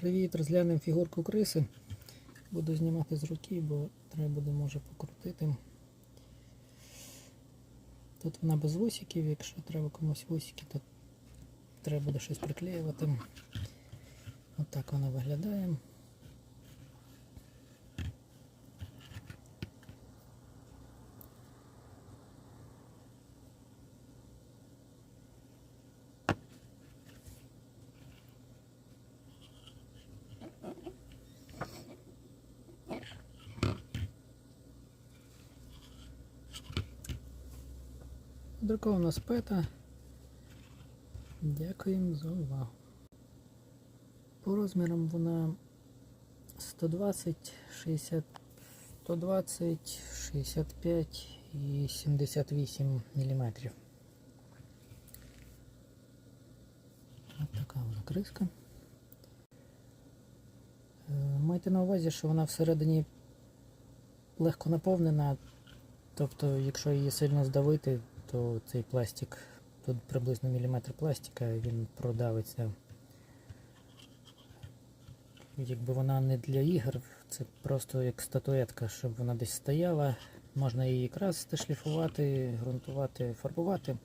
Привіт, розглянемо фігурку криси. Буду знімати з руки, бо треба буде може покрутити. Тут вона без вусиків, якщо треба комусь вусики, то треба буде щось приклеювати. Отак вона виглядає. Друкована спета. Дякуємо за увагу. По розмірам вона 120, 60, 120, 65 і 78 мм. Ось така вона криска. Е, Майте на увазі, що вона всередині легко наповнена, тобто, якщо її сильно здавити, то цей пластик, тут приблизно міліметр пластика, він продавиться. Якби вона не для ігор, це просто як статуетка, щоб вона десь стояла. Можна її красити, шліфувати, ґрунтувати, фарбувати.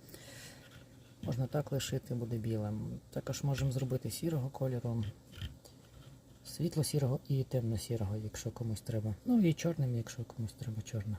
Можна так лишити, буде білим. Також можемо зробити сірого кольору, світло-сірого і темно-сірого, якщо комусь треба. Ну і чорним, якщо комусь треба чорне.